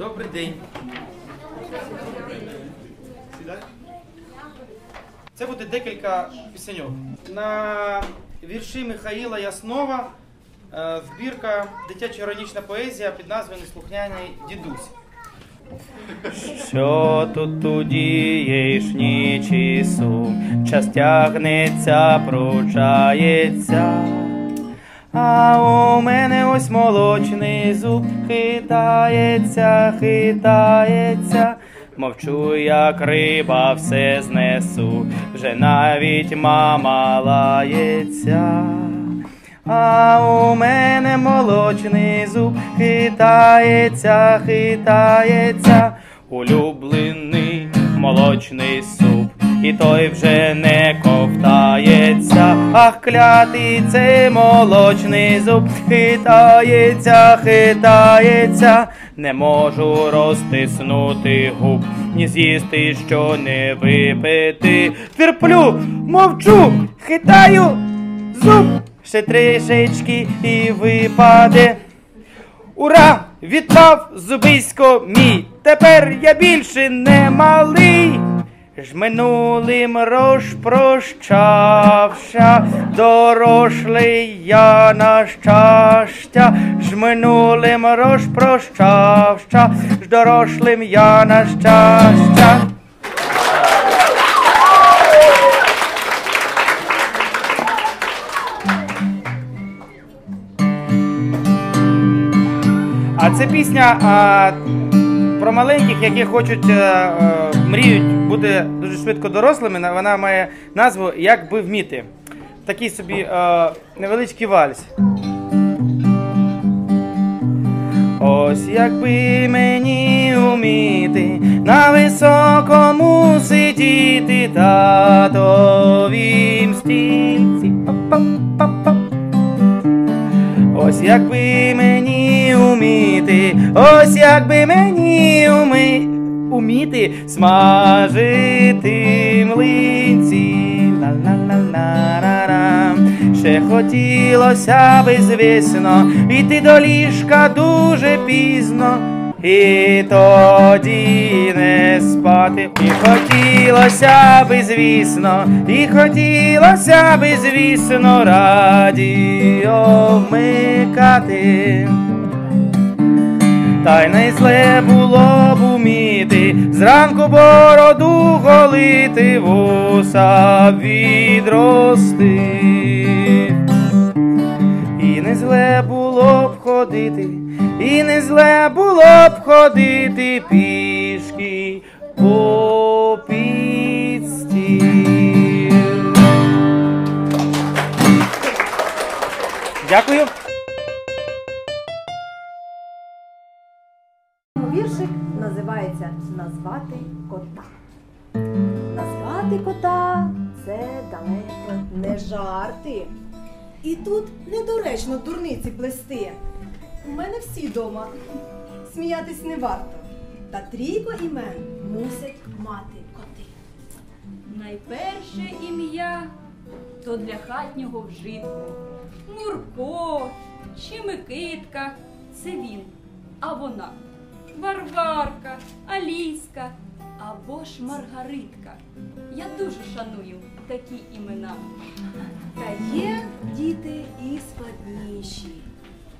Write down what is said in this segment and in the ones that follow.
Добрий день. Це буде декілька пісеньок. На вірші Михаїла Яснова е, збірка дитяча іронічна поезія під назвою Неслухняний дідусь. Що тут у дієшні часу, час тягнеться, пручається. А у мене ось молочний зуб хитається, хитається. Мовчу, як риба, все знесу, вже навіть мама лається. А у мене молочний зуб хитається, хитається, улюблений молочний суп, і той вже не ах, клятий цей молочний зуб, хитається, хитається, не можу розтиснути губ, ні з'їсти, що не випити. Терплю, мовчу, хитаю зуб, ще трішечки і випаде. Ура! Відпав зубисько мій, тепер я більше не малий. Ж минулим розпрощався, дорослий я на щастя, ж минулим розпрощався, ж дорослим я на щастя. А це пісня а, про маленьких, які хочуть е, е, мріють бути дуже швидко дорослими. Вона має назву Як би вміти. Такий собі е, невеличкий вальс. Ось якби мені уміти на високому сидіти татовім стільці. Ось якби мені уміти, ось якби мені уми, уміти смажити млинці. Ла-ла-ла-ла-ла-ла. Ще хотілося би, звісно, іти до ліжка дуже пізно. І тоді не спати, і хотілося би, звісно, і хотілося би, звісно, радіо вмикати. Та й не зле було б уміти зранку бороду голити, вуса відрости. І не зле було б ходити, і не зле було б ходити пішки по підстіл. Дякую. Назвати кота. Назвати кота це далеко не жарти. І тут недоречно дурниці плести. У мене всі дома. Сміятись не варто. Та трійко імен мусять мати коти. Найперше ім'я то для хатнього вжитку. Мурко чи Микитка це він, а вона Варварка, Аліска або ж Маргаритка. Я дуже шаную такі імена. Та є діти і складніші.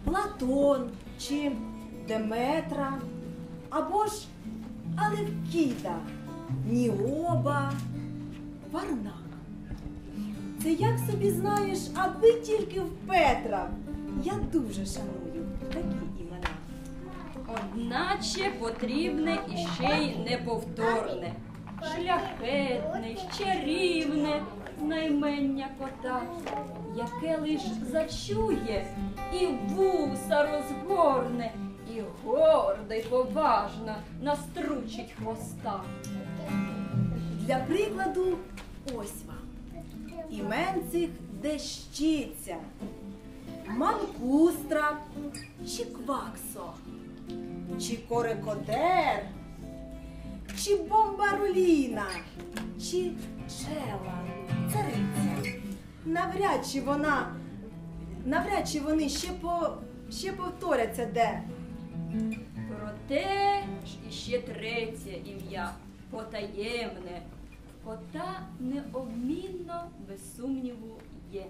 Платон чи Деметра, або ж Алевкіда, Ніоба, Варнак. Це як собі знаєш, аби тільки в Петра. Я дуже шаную такі. Одначе потрібне іще й неповторне, шляхетне, чарівне наймення кота, яке лиш зачує і вуса розгорне, і гордо й поважно настручить хвоста. Для прикладу, ось вам. Імен цих дещиця, манкустра чи кваксо, чи корекодер, чи бомбаруліна, чи чела, цариця. Навряд чи вона, навряд чи вони ще по ще повторяться де. теж іще третє ім'я потаємне. Кота необмінно, без сумніву, є.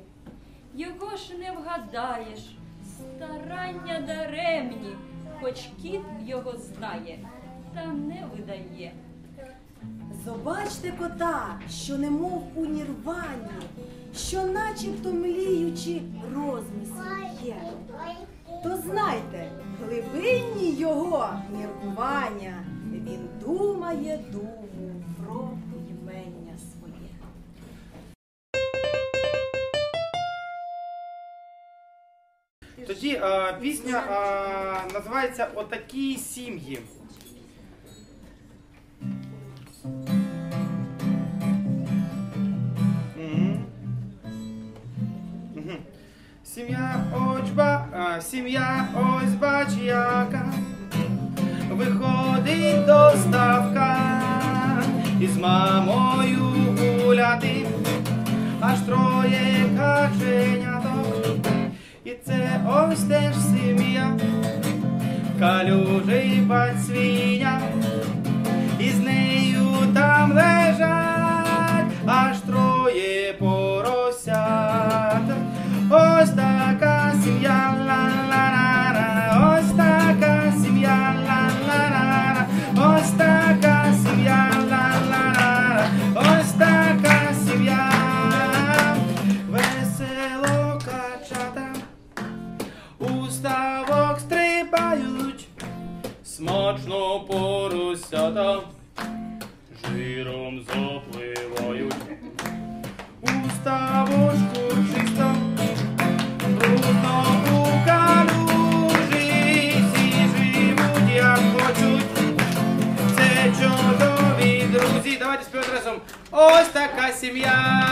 Його ж не вгадаєш, старання даремні, хоч кіт його знає, та не видає. Побачте кота, що немов у нірвані, що начебто мліючи розмисли є. То знайте, глибинні його міркування, він думає думу про Тоді е, пісня е, називається Отакі сім'ї. Сім'я очба, сім'я ось бач яка виходить до ставка із мамою гуляти, аж троє каченяток. І це ось теж сім'я, калюжий бать і з нею там лежать смачно поросята, жиром запливають. У ставочку чисто, брудно у калюжі, всі живуть як хочуть. Це чудові друзі. Давайте співати разом. Ось така сім'я.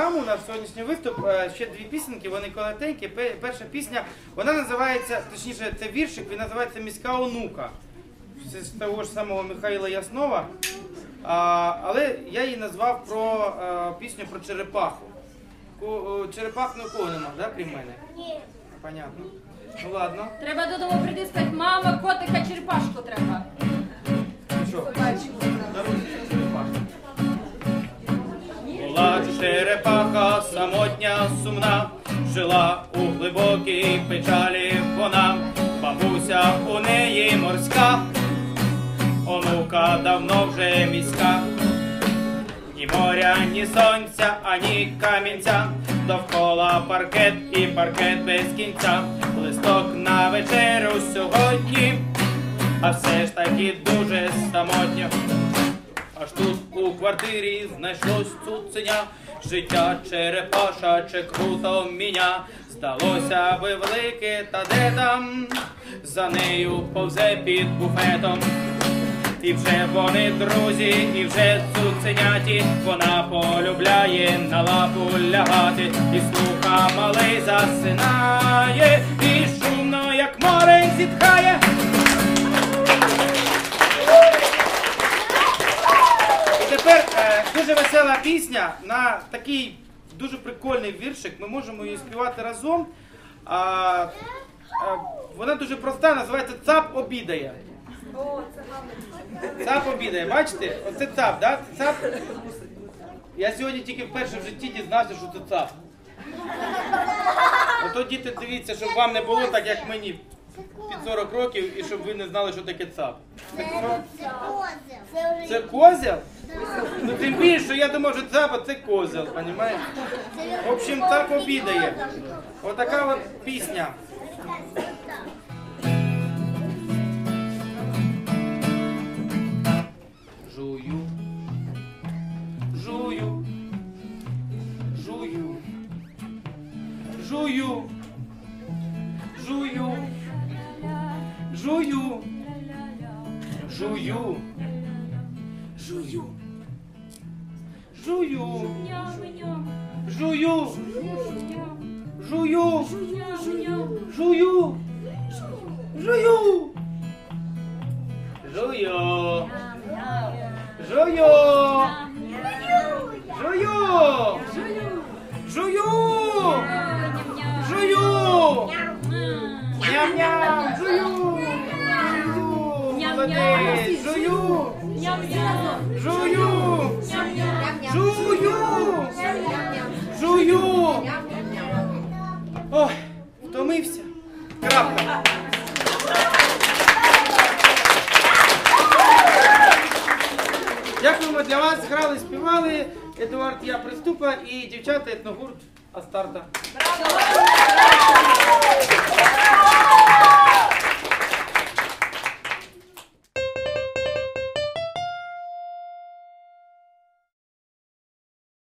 Програму, наш сьогоднішній виступ. Е, ще дві пісеньки, вони коротенькі. Перша пісня, вона називається, точніше, це віршик, він називається Міська онука. Це з того ж самого Михайла Яснова. А, але я її назвав про е, пісню про черепаху. О, Черепах у кого нема, да, крім мене? Ні. Понятно. Ну ладно. Треба додому прийти сказати, мама, сумна, жила у глибокій печалі вона, бабуся у неї морська, онука давно вже міська. Ні моря, ні сонця, ані камінця, довкола паркет і паркет без кінця, листок на вечерю сьогодні, а все ж таки дуже самотньо. Аж тут у квартирі знайшлось цуценя, життя черепашаче круто міня. Здалося би велике, та де там, за нею повзе під буфетом. І вже вони друзі, і вже цуценяті, вона полюбляє на лапу лягати, і слуха малий засинає, і шумно, як море зітхає. Дуже весела пісня на такий дуже прикольний віршик. Ми можемо її співати разом. А, е, вона дуже проста, називається Цап обідає. Цап обідає, бачите? Оце цап, да? Цап. Я сьогодні тільки вперше в житті дізнався, що це цап. Ото діти дивіться, щоб вам не було так, як мені під 40 років, і щоб ви не знали, що таке цап. Це? Це козел? Ну тим більше, я думаю, що цап, це козел, розумієте? В общем, так обідає. Отака от пісня. Жую, жую. Жую. Жую, жую. Жую. Жую. Жую. Жую. Жую. Ням-ням. Жую. Жую. Жую. Жую. Жую. Жую. Ой, втомився. Крапка. Дякуємо для вас. Грали, співали. Едуард, я приступа і дівчата етногурт Астарта. Браво!